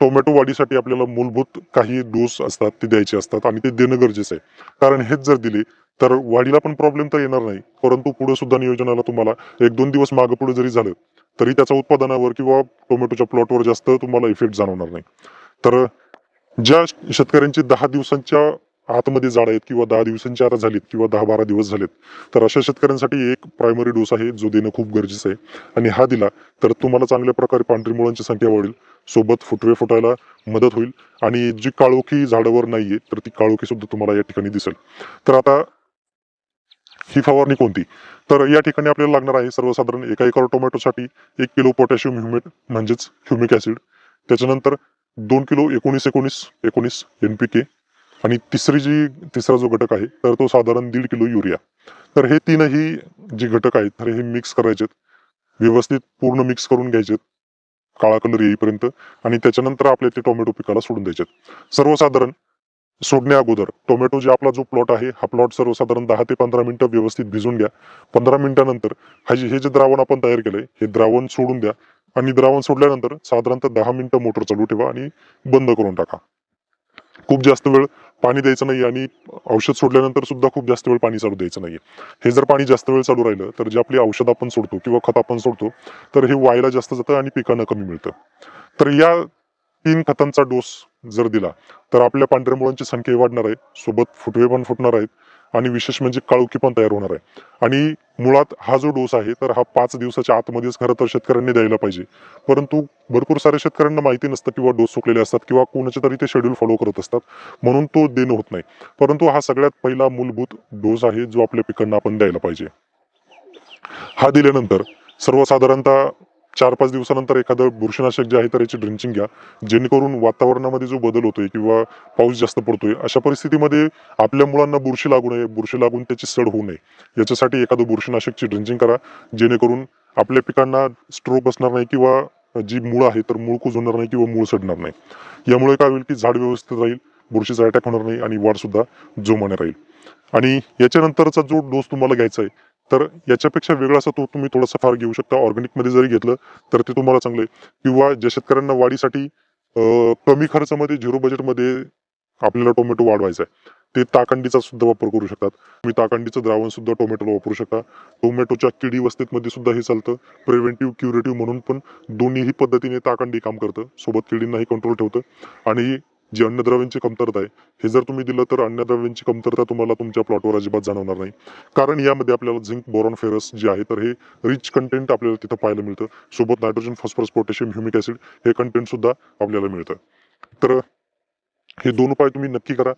Tomato वाढीसाठी आपल्याला मूलभूत काही डोस असतात ते द्यायचे असतात आणि ते देणं गरजेचं आहे. कारण हेच जर दिले तर वाढीला पण प्रॉब्लेम तर येणार नाही. परंतु पुढे सुद्धा नियोजनाला तुम्हाला एक दोन दिवस मागं पुढे जरी झालं तरी त्याचा उत्पादनावर किंवा टोमॅटोच्या प्लॉटवर जास्त तुम्हाला इफेक्ट जाणवणार नाही. तर ज्या शेतकऱ्यांची दहा दिवसांच्या आतमध्ये झाड आहेत किंवा दहा दिवसांच्या आत झालीत किंवा दहा बारा दिवस झालेत तर अशा शेतकऱ्यांसाठी एक प्रायमरी डोस आहे जो देणं खूप गरजेचं आहे. आणि हा दिला तर तुम्हाला चांगल्या प्रकारे पांढरी मुळांची संख्या वाढेल. सोबत फुटवे फुटायला मदत होईल. आणि जी काळोखी झाडावर नाहीये तर ती काळोखी सुद्धा तुम्हाला या ठिकाणी दिसेल. तर आता ही फवारणी कोणती? तर या ठिकाणी आपल्याला लागणार आहे सर्वसाधारण एका एकर टोमॅटोसाठी एक किलो पोटॅशियम ह्युमेट म्हणजेच ह्युमिक ऍसिड त्याच्यानंतर दोन किलो एकोणीस एकोणीस एकोणीस एन पी के आणि तिसरी जी तिसरा जो घटक आहे तर तो साधारण दीड किलो युरिया. तर हे तीनही जे घटक आहेत तर हे मिक्स करायचेत. व्यवस्थित पूर्ण मिक्स करून घ्यायचेत. काळा कलर येईपर्यंत. आणि त्याच्यानंतर आपल्या ते टोमॅटो पिकाला सोडून द्यायचेत. सर्वसाधारण सोडण्या अगोदर टोमॅटो जे आपला जो प्लॉट आहे हा प्लॉट सर्वसाधारण दहा ते पंधरा मिनिटं व्यवस्थित भिजून घ्या. पंधरा मिनिटानंतर हा हे जे द्रावण आपण तयार केलंय हे द्रावण सोडून द्या. आणि द्रावण सोडल्यानंतर साधारणतः दहा मिनिटं मोटर चालू ठेवा आणि बंद करून टाका. खूप जास्त वेळ पाणी द्यायचं नाही आणि औषध सोडल्यानंतर सुद्धा खूप जास्त वेळ पाणी चालू द्यायचं नाही हे जर पाणी जास्त वेळ चालू राहिलं तर जे आपली औषध आपण सोडतो किंवा खत आपण सोडतो तर हे वायला जास्त जातं आणि पिकांना कमी मिळतं. तर या तीन खतांचा डोस जर दिला तर आपल्या पांढऱ्या मुळांची संख्या वाढणार आहे. सोबत फुटवे पण फुटणार आहेत. आणि विशेष म्हणजे काळुकी पण तयार होणार आहे. आणि मुळात हा जो डोस आहे तर हा पाच दिवसाच्या आतमध्येच खरं तर शेतकऱ्यांनी द्यायला पाहिजे. परंतु भरपूर साऱ्या शेतकऱ्यांना माहिती नसतं किंवा डोस चुकलेले असतात किंवा कोणाचे तरी ते शेड्यूल फॉलो करत असतात म्हणून तो देणं होत नाही. परंतु हा सगळ्यात पहिला मूलभूत डोस आहे जो आपल्या पिकांना आपण द्यायला पाहिजे. हा दिल्यानंतर सर्वसाधारणतः चार पाच दिवसानंतर एखादं बुरशीनाशक जे आहे तर याची ड्रिंचिंग घ्या. जेणेकरून वातावरणामध्ये जो बदल होतोय किंवा पाऊस जास्त पडतोय अशा परिस्थितीमध्ये आपल्या मुलांना बुरशी लागू नये. बुरशी लागून त्याची सड होऊ नये. याच्यासाठी एखादं बुरशीनाशकची ड्रिंचिंग करा जेणेकरून आपल्या पिकांना स्ट्रोक असणार नाही किंवा जी मूळ आहे तर मूळ कुजणार नाही किंवा मूळ सडणार नाही. यामुळे काय होईल की झाड व्यवस्थित राहील बुरशीचा अटॅक होणार नाही आणि वाढ सुद्धा जोमाने राहील. आणि याच्यानंतरचा जो डोस तुम्हाला घ्यायचा आहे तर याच्यापेक्षा वेगळा असा तो तुम्ही थोडासा फार घेऊ शकता. ऑर्गॅनिकमध्ये जरी घेतलं तर ते तुम्हाला चांगलं आहे. किंवा ज्या शेतकऱ्यांना वाढीसाठी कमी खर्चामध्ये झिरो बजेटमध्ये आपल्याला टोमॅटो वाढवायचा आहे. ते ताकंडीचा सुद्धा वापर करू शकतात. तुम्ही ताकंडीचं द्रावण सुद्धा टोमॅटोला वापरू शकता. टोमॅटोच्या किडी वस्तीमध्ये सुद्धा हे चालतं. प्रिव्हेंटिव्ह क्युरेटिव्ह म्हणून पण दोन्हीही पद्धतीने ताकंडी काम करतं. सोबत किडींनाही कंट्रोल ठेवतं. आणि जी अन्नद्रव्यांची कमतरता आहे हे जर तुम्ही दिलं तर अन्नद्रव्यांची कमतरता तुम्हाला तुमच्या प्लॉटवर अजिबात जाणवणार नाही. कारण यामध्ये आपल्याला झिंक बोरॉन फेरस जे आहे तर हे रिच कंटेंट आपल्याला तिथं पाहायला मिळतं. सोबत nitrogen phosphorus potassium humic acid हे कंटेंट सुद्धा आपल्याला मिळतं. तर हे दोन उपाय तुम्ही नक्की करा.